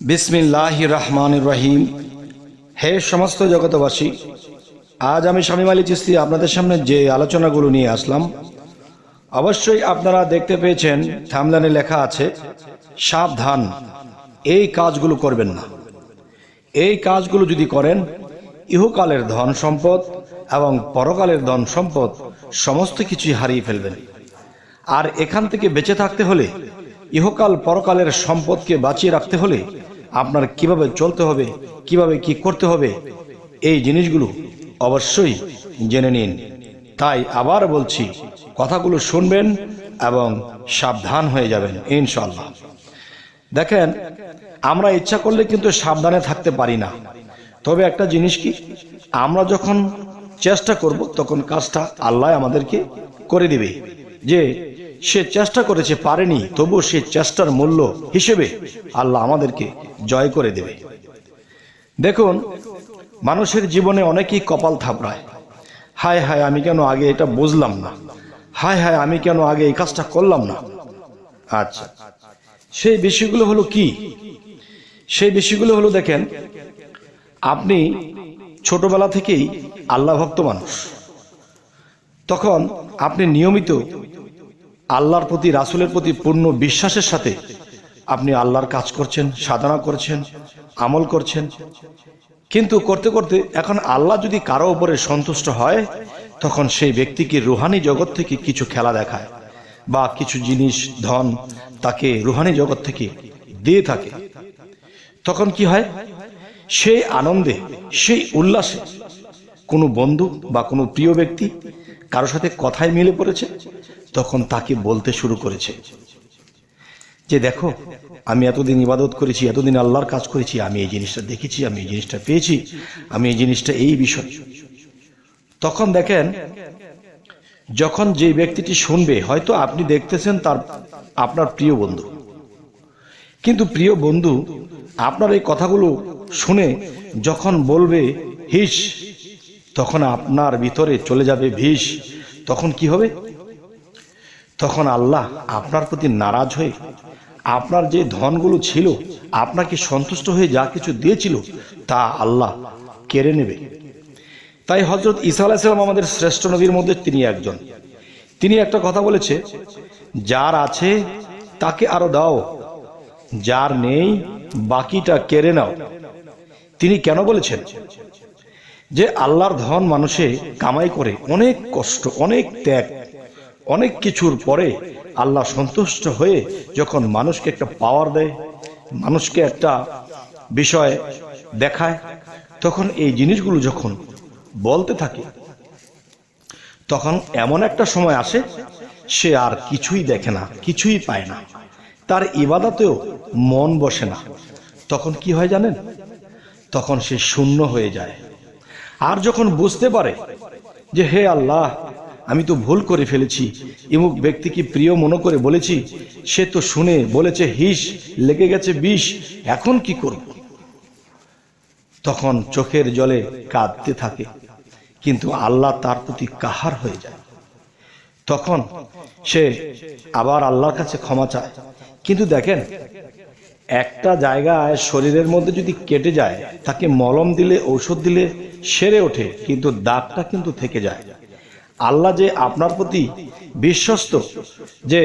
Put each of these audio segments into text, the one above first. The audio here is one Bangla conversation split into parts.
বিসমিল্লাহ রহমান রহিম হে সমস্ত জগতবাসী আজ আমি শামীম আলী চিস্তি আপনাদের সামনে যে আলোচনাগুলো নিয়ে আসলাম, অবশ্যই আপনারা দেখতে পেয়েছেন থামলানে লেখা আছে, সাবধান, এই কাজগুলো করবেন না। এই কাজগুলো যদি করেন, ইহকালের ধন সম্পদ এবং পরকালের ধন সম্পদ সমস্ত কিছুই হারিয়ে ফেলবেন। আর এখান থেকে বেঁচে থাকতে হলে ইহকাল পরকালের সম্পদকে বাঁচিয়ে রাখতে হলে আপনার কীভাবে চলতে হবে, কীভাবে কি করতে হবে, এই জিনিসগুলো অবশ্যই জেনে নিন। তাই আবার বলছি, কথাগুলো শুনবেন এবং সাবধান হয়ে যাবেন ইনশাল্লাহ দেখেন, আমরা ইচ্ছা করলে কিন্তু সাবধানে থাকতে পারি না। তবে একটা জিনিস কি, আমরা যখন চেষ্টা করব, তখন কাজটা আল্লাহ আমাদেরকে করে দিবে। যে সে চেষ্টা করেছে, পারেনি তবু সে চেষ্টার মূল্য হিসেবে আল্লাহ আমাদেরকে জয় করে দেবে। দেখুন, মানুষের জীবনে অনেকেই কপাল থাপড়ায়। হায় হায়, আমি কেন আগে এটা বুঝলাম না? হায় হায়, আমি কেন আগে এই কাজটা করলাম না? আচ্ছা সেই বিষয়গুলো হলো কি? সেই বিষয়গুলো হলো দেখেন, আপনি ছোটবেলা থেকেই আল্লাহ ভক্ত মানুষ। তখন আপনি নিয়মিত আল্লাহর প্রতি, রাসুলের প্রতি পূর্ণ বিশ্বাসের সাথে আপনি আল্লাহর কাজ করছেন, সাধনা করছেন, আমল করছেন। কিন্তু করতে করতে এখন আল্লাহ যদি কারও উপরে সন্তুষ্ট হয়, তখন সেই ব্যক্তিকে রুহানি জগৎ থেকে কিছু খেলা দেখায়? বা কিছু জিনিস, ধন তাকে রুহানি জগৎ থেকে দিয়ে থাকে। তখন কি হয়? সেই আনন্দে, সেই উল্লাসে কোনো বন্ধু বা কোনো প্রিয় ব্যক্তি কারোর সাথে কথায় মিলে পড়েছে তখন তাকে বলতে শুরু করেছে যে দেখো, আমি এতদিন ইবাদত করেছি, এতদিন আল্লাহর কাজ করেছি, আমি এই জিনিসটা দেখেছি, আমি এই জিনিসটা পেয়েছি, আমি এই জিনিসটা এই বিষয়। তখন দেখেন, যখন যে ব্যক্তিটি শুনবে, হয়তো আপনি দেখতেছেন তার, আপনার প্রিয় বন্ধু। কিন্তু প্রিয় বন্ধু আপনার এই কথাগুলো শুনে যখন বলবে হিস, তখন আপনার ভিতরে চলে যাবে ভিস, তখন কি হবে? তখন আল্লাহ আপনার প্রতি নারাজ হয়ে আপনার যে ধনগুলো ছিল, আপনাকে সন্তুষ্ট হয়ে যা কিছু দিয়েছিল, তা আল্লাহ কেড়ে নেবে। তাই হজরত ঈসা আলাহিসাল্লাম আমাদের শ্রেষ্ঠ নবীর মধ্যে তিনি একজন। তিনি একটা কথা বলেছে, যার আছে, তাকে আরও দাও, যার নেই, বাকিটা কেড়ে নাও। তিনি কেন বলেছেন? যে আল্লাহর ধন মানুষে কামাই করে অনেক কষ্ট, অনেক ত্যাগ অনেক কিছুর পরে আল্লাহ সন্তুষ্ট হয়ে যখন মানুষকে একটা পাওয়ার দেয়, মানুষকে একটা বিষয় দেখায়, তখন এই জিনিসগুলো যখন বলতে থাকে, তখন এমন একটা সময় আসে, সে আর কিছুই দেখে না, কিছুই পায় না। তার ইবাদাতেও মন বসে না। তখন কি হয় জানেন? তখন সে শূন্য হয়ে যায়। আর যখন বুঝতে পারে যে, হে আল্লাহ আমি তো ভুল করে ফেলেছি। ইমুক ব্যক্তিকে প্রিয় মনে করে বলেছি, সে তো শুনে বলেছে, হিস, লেগে গেছে বিষ, এখন কি করব? তখন চোখের জলে কাঁদতে থাকে, কিন্তু আল্লাহ তার প্রতি কাহার হয়ে যায়। তখন সে আবার আল্লাহর কাছে ক্ষমা চায়। কিন্তু দেখেন, একটা জায়গায় শরীরের মধ্যে যদি কেটে যায়, তাকে মলম দিলে, ঔষধ দিলে সেরে ওঠে, কিন্তু দাগটা কিন্তু থেকে যায়। আল্লাহ যে আপনার প্রতি বিশ্বস্ত, যে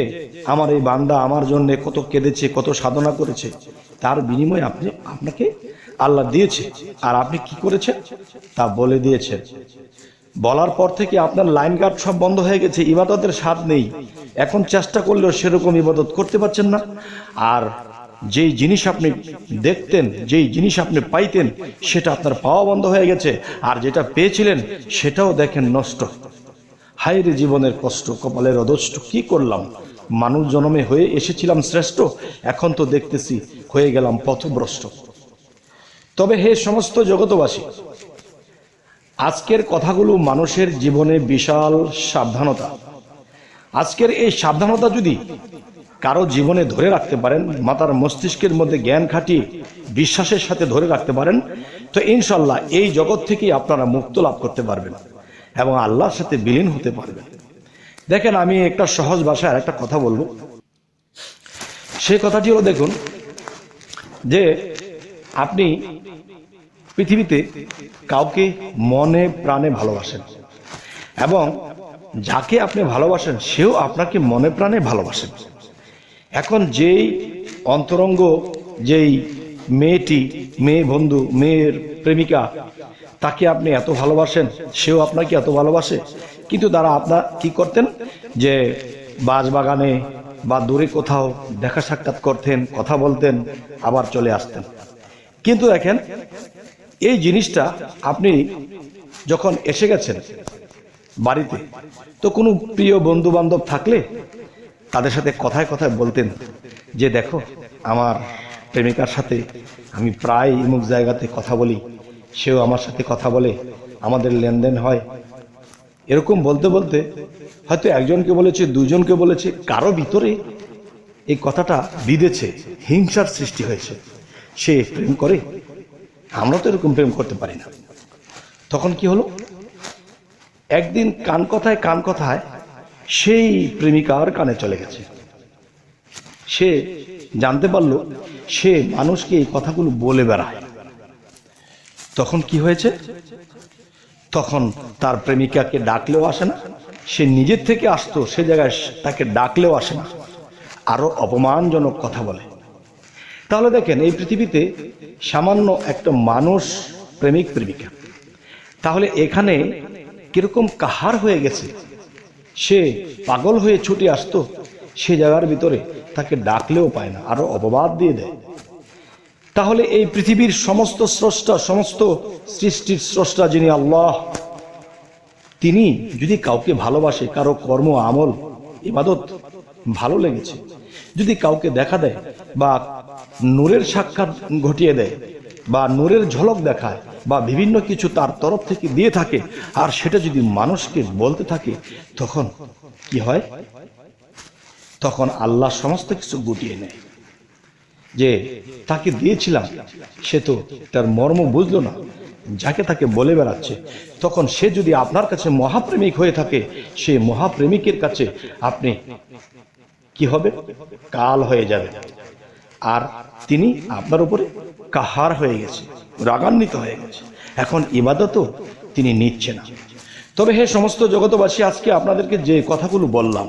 আমার এই বান্দা আমার জন্য কত কেঁদেছে, কত সাধনা করেছে, তার বিনিময়ে আপনি, আপনাকে আল্লাহ দিয়েছে। আর আপনি কি করেছেন? তা বলে দিয়েছেন। বলার পর থেকে আপনার লাইন গার্ড সব বন্ধ হয়ে গেছে, ইবাদতের স্বাদ নেই। এখন চেষ্টা করলেও সেরকম ইবাদত করতে পারছেন না। আর যেই জিনিস আপনি দেখতেন, যেই জিনিস আপনি পাইতেন, সেটা আপনার পাওয়া বন্ধ হয়ে গেছে। আর যেটা পেয়েছিলেন, সেটাও দেখেন নষ্ট। হায়রে জীবনের কষ্ট, কপালের অদষ্ট কি করলাম? মানুষ জনমে হয়ে এসেছিলাম শ্রেষ্ঠ, এখন তো দেখতেছি হয়ে গেলাম পথভ্রষ্ট। তবে হে সমস্ত জগতবাসী আজকের কথাগুলো মানুষের জীবনে বিশাল সাবধানতা। আজকের এই সাবধানতা যদি কারও জীবনে ধরে রাখতে পারেন, মাতার মস্তিষ্কের মধ্যে জ্ঞান খাটিয়ে বিশ্বাসের সাথে ধরে রাখতে পারেন, তো ইনশাল্লাহ এই জগৎ থেকেই আপনারা মুক্ত লাভ করতে পারবেন। এবং আল্লাহর সাথে বিলীন হতে পারবেন দেখেন, আমি একটা সহজ ভাষায় একটা কথা বলব। সেই কথাটি হলো, দেখুন, যে আপনি পৃথিবীতে কাউকে মনে প্রাণে ভালোবাসেন এবং যাকে আপনি ভালোবাসেন, সেও আপনাকে মনে প্রাণে ভালোবাসেন। এখন যেই অন্তরঙ্গ, যেই মেয়েটি, মেয়ে বন্ধু, মেয়ের প্রেমিকা, তাকে আপনি এত ভালোবাসেন, সেও আপনাকে এত ভালোবাসে? কিন্তু তারা আপনার কি করতেন? যে বাগানে বা দূরে কোথাও দেখা সাক্ষাৎ করতেন, কথা বলতেন, আবার চলে আসতেন। কিন্তু দেখেন, এই জিনিসটা আপনি যখন এসে গেছেন বাড়িতে, তো কোনো প্রিয় বন্ধু বান্ধব থাকলে তাদের সাথে কথায় কথায় বলতেন যে, দেখো, আমার প্রেমিকার সাথে আমি প্রায় ইমুক জায়গাতে কথা বলি, সেও আমার সাথে কথা বলে, আমাদের লেনদেন হয়। এরকম বলতে বলতে হয়তো একজনকে বলেছে, দুজনকে বলেছে, কারও ভিতরে এই কথাটা বিঁধেছে, হিংসার সৃষ্টি হয়েছে। সে প্রেম করে, আমরা তো এরকম প্রেম করতে পারি না। তখন কি হলো? একদিন কান কথায় কান কথায় সেই প্রেমিকার কানে চলে গেছে। সে জানতে পারল, সে মানুষকে এই কথাগুলো বলে বেড়ায়। তখন কি হয়েছে? তখন তার প্রেমিকাকে ডাকলেও আসে না, সে নিজের থেকে আসতো, সে জায়গায় তাকে ডাকলেও আসে না। আরও অপমানজনক কথা বলে। তাহলে দেখেন, এই পৃথিবীতে সামান্য একটা মানুষ প্রেমিক, প্রেমিকা। তাহলে এখানে কীরকম কাহার হয়ে গেছে? সে পাগল হয়ে ছুটে আসতো? সে জায়গার ভিতরে তাকে ডাকলেও পায় না, আরও অপবাদ দিয়ে দেয়। তাহলে এই পৃথিবীর সমস্ত স্রষ্টা, সমস্ত সৃষ্টির স্রষ্টা যিনি আল্লাহ, তিনি যদি কাউকে ভালোবাসে, কারও কর্ম, আমল, ইবাদত ভালো লেগেছে, যদি কাউকে দেখা দেয় বা নূরের সাক্ষাৎ ঘটিয়ে দেয় বা নূরের ঝলক দেখায় বা বিভিন্ন কিছু তার তরফ থেকে দিয়ে থাকে, আর সেটা যদি মানুষকে বলতে থাকে, তখন কি হয়? তখন আল্লাহ সমস্ত কিছু গুটিয়ে নেয়। যে তাকে দিয়েছিলাম, সে তো তার মর্ম বুঝলো না, যাকে তাকে বলে বেড়াচ্ছে। তখন সে যদি আপনার কাছে মহাপ্রেমিক হয়ে থাকে সে মহাপ্রেমিকের কাছে আপনি কি হবে? কাল হয়ে যাবে। আর তিনি আপনার উপরে কাহার হয়ে গেছে, রাগান্বিত হয়ে গেছে। এখন ইবাদতও তিনি নিচ্ছে না। তবে হে সমস্ত জগতবাসী আজকে আপনাদেরকে যে কথাগুলো বললাম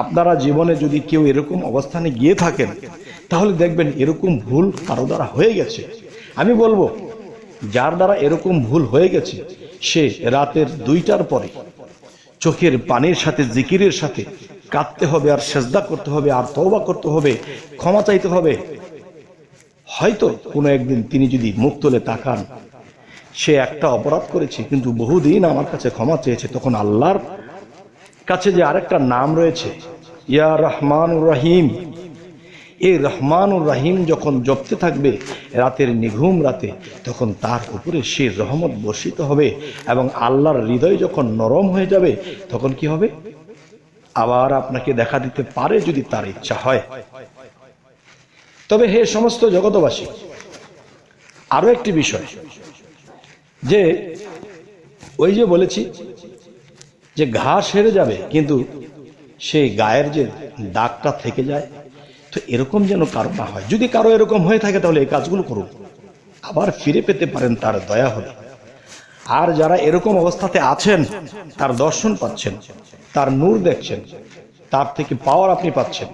আপনারা জীবনে যদি কেউ এরকম অবস্থানে গিয়ে থাকেন, তাহলে দেখবেন এরকম ভুল কারও দ্বারা হয়ে গেছে। আমি বলব, যার দ্বারা এরকম ভুল হয়ে গেছে, সে রাতের দুইটার পরে চোখের পানির সাথে, জিকিরের সাথে কাঁদতে হবে, আর সেজদা করতে হবে, আর তওবা করতে হবে, ক্ষমা চাইতে হবে। হয়তো কোনো একদিন তিনি যদি মুখ তুলে তাকান, সে একটা অপরাধ করেছে, কিন্তু বহুদিন আমার কাছে ক্ষমা চেয়েছে, তখন আল্লাহর কাছে যে আরেকটা নাম রয়েছে, ইয়া রহমান রহিম। এই রহমানুর রাহিম যখন জপতে থাকবে, রাতের নিঘুম রাতে, তখন তার উপরে সে রহমত বর্ষিত হবে এবং আল্লাহর হৃদয় যখন নরম হয়ে যাবে, তখন কি হবে? আবার আপনাকে দেখা দিতে পারে যদি তার ইচ্ছা হয়। তবে হে সমস্ত জগতবাসী আরও একটি বিষয়, যে ওই যে বলেছি যে ঘা সেরে যাবে, কিন্তু সেই গায়ের যে দাগটা থেকে যায়, তো এরকম যেন কারও না হয়। যদি কারও এরকম হয়ে থাকে, তাহলে এই কাজগুলো করুন। আবার ফিরে পেতে পারেন তার দয়া হলে। আর যারা এরকম অবস্থাতে আছেন, তার দর্শন পাচ্ছেন, তার নূর দেখছেন, তার থেকে পাওয়ার আপনি পাচ্ছেন।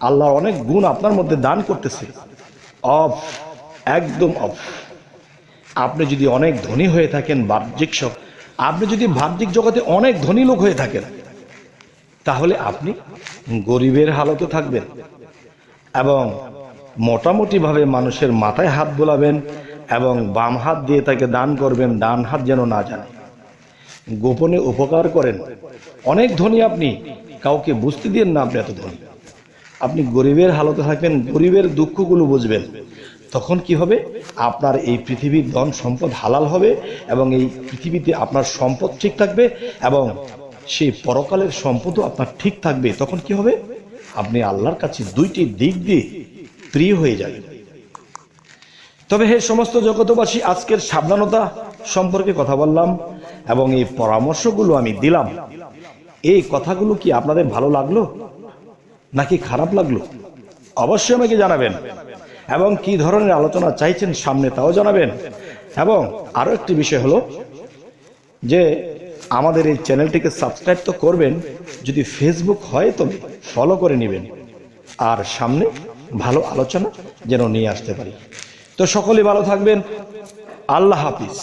আল্লাহর অনেক গুণ আপনার মধ্যে দান করতেছে। অফ, একদম অফ। আপনি যদি অনেক ধনী হয়ে থাকেন, বাহ্যিক সব আপনি যদি বাহ্যিক জগতে অনেক ধনী লোক হয়ে থাকেন, তাহলে আপনি গরিবের হালতে থাকবেন এবং মোটামুটিভাবে মানুষের মাথায় হাত বোলাবেন এবং বাম হাত দিয়ে তাকে দান করবেন, ডান হাত যেন না জানে। গোপনে উপকার করেন। অনেক ধনী আপনি, কাউকে বুঝতে দিন না আপনি এত ধনী। আপনি গরিবের হালতে থাকবেন গরিবের দুঃখগুলো বুঝবেন। তখন কি হবে? আপনার এই পৃথিবীর ধন সম্পদ হালাল হবে এবং এই পৃথিবীতে আপনার সম্পদ ঠিক থাকবে এবং সেই পরকালের সম্পদও আপনার ঠিক থাকবে। তখন কি হবে? আপনি আল্লাহর কাছে দুইটি দিক দিয়ে প্রিয় হয়ে যাবেন। তবে হে সমস্ত জগতবাসী আজকের সাবধানতা সম্পর্কে কথা বললাম এবং এই পরামর্শগুলো আমি দিলাম। এই কথাগুলো কি আপনাদের ভালো লাগল? নাকি খারাপ লাগল? অবশ্যই আমাকে জানাবেন। এবং কি ধরনের আলোচনা চাইছেন সামনে তাও জানাবেন। এবং আরও একটি বিষয় হলো যে আমাদের এই চ্যানেলটিকে সাবস্ক্রাইব তো করবেন, যদি ফেসবুক হয় তো ফলো করে নেবেন। আর সামনে ভালো আলোচনা যেন নিয়ে আসতে পারি। তো সকলে ভালো থাকবেন। আল্লাহ হাফিজ।